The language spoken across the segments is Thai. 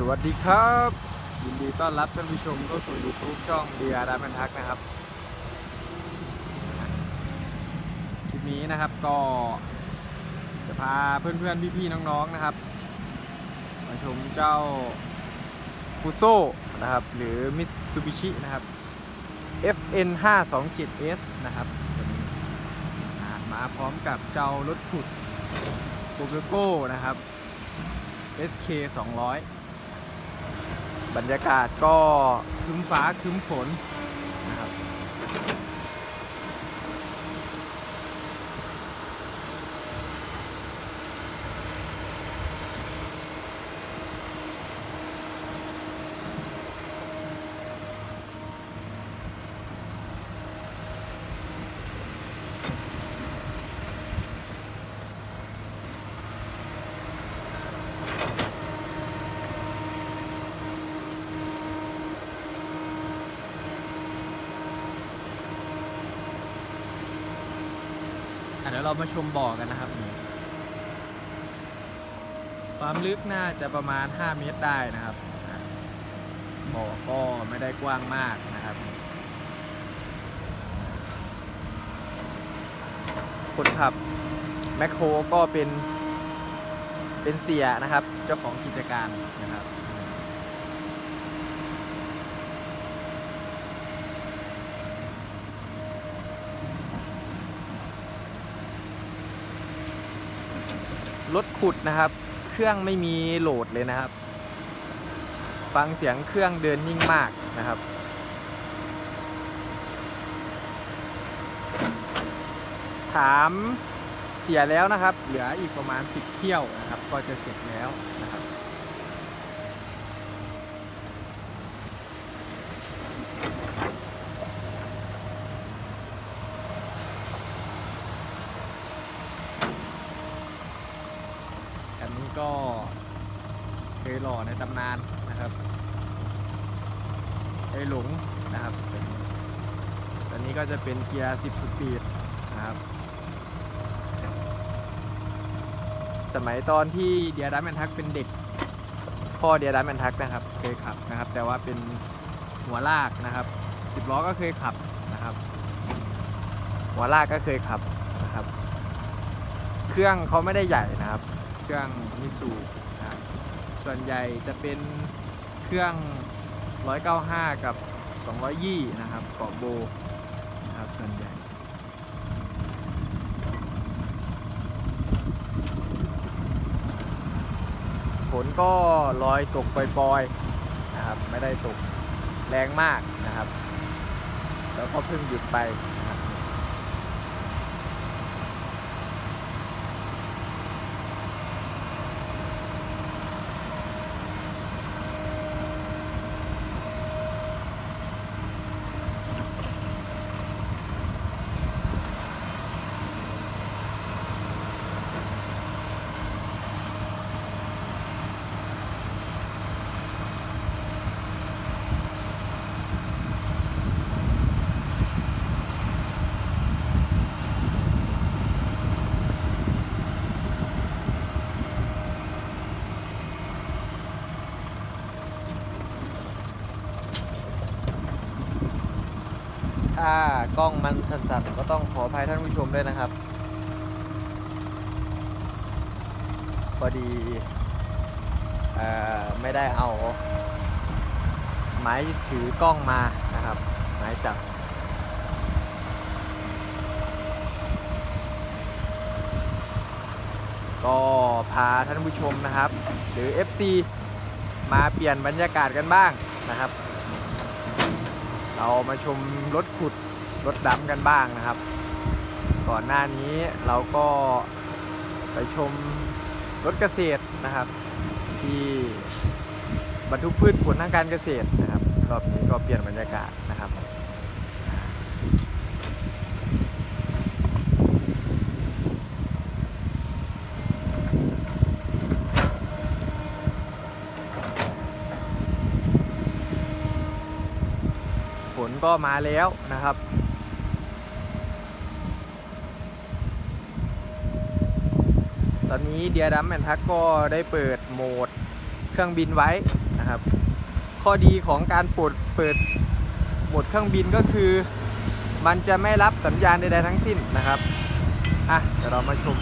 สวัสดีครับ ยินดีต้อนรับท่านผู้ชมเข้าสู่ YouTube ช่องเดียร์ดามันทักนะครับคลิปนี้นะครับก็จะพาเพื่อนๆพี่ๆน้องๆนะครับ มาชมเจ้าฟูโซนะครับ หรือ Mitsubishi นะครับ FN 527S นะครับมาพร้อมกับเจ้ารถขุดโกโกโก้นะครับ SK 200 บรรยากาศก็ครึ้มฟ้าครึ้มฝน เดี๋ยวเรามาชมบ่อกันนะครับ ความลึกน่าจะประมาณ 5 เมตรได้นะครับ บ่อก็ไม่ได้กว้างมากนะครับคนขับแมคโครก็เป็นเป็นเสียนะครับ เจ้าของกิจการนะครับ รถขุดนะครับ เครื่องไม่มีโหลดเลยนะครับ ฟังเสียงเครื่องเดินนิ่งมากนะครับถามเสียแล้วนะครับ เหลืออีกประมาณ 10 เที่ยวนะครับ ก็จะเสร็จแล้วนะครับ ก็เคยหล่อในตำนานนะครับไอหลงนะครับตอนนี้ก็จะเป็นเกียร์ 10 สปีดนะครับ สมัยตอนที่เดียร์ดัมแมนทักเป็นเด็ก พ่อเดียร์ดัมแมนทักนะครับ เคยขับนะครับ แต่ว่าเป็นหัวลากนะครับ10ล้อก็เคยขับนะครับ หัวลากก็เคยขับนะครับ เครื่องเขาไม่ได้ใหญ่นะครับ เครื่องมิสูนะครับส่วนใหญ่จะเป็นเครื่อง 195 กับ 220 นะครับเกาะโบนะครับส่วนใหญ่ฝนก็ลอยตกปล่อยๆนะครับไม่ได้ตกแรงมากนะครับ แล้วก็เพิ่งหยุดไป ถ้ากล้องมันสั่นๆก็ต้องขออภัยท่านผู้ชมด้วยนะครับพอดีไม่ได้เอา ไม้ถือกล้องมานะครับ ไม้จับก็พาท่านผู้ชมนะครับ หรือ FC มาเปลี่ยนบรรยากาศกันบ้างนะครับ เรามาชมรถขุดรถดำกันบ้างนะครับ ก่อนหน้านี้เราก็ไปชมรถเกษตรนะครับ ที่บรรทุกพืชผลทางการเกษตรนะครับ รอบนี้ก็เปลี่ยนบรรยากาศนะครับ ก็มาแล้วนะครับ ตอนนี้เดียดัมแอนทักก็ได้เปิดโหมดเครื่องบินไว้นะครับ ข้อดีของการปลดเปิดโหมดเครื่องบินก็คือ มันจะไม่รับสัญญาณใดๆทั้งสิ้นนะครับ อะ เดี๋ยวเรามาชม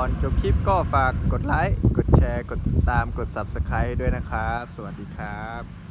อนจบคลิปก็ฝากกดไลค์ กดแชร์ กดติดตาม กด Subscribe ด้วยนะครับ สวัสดีครับ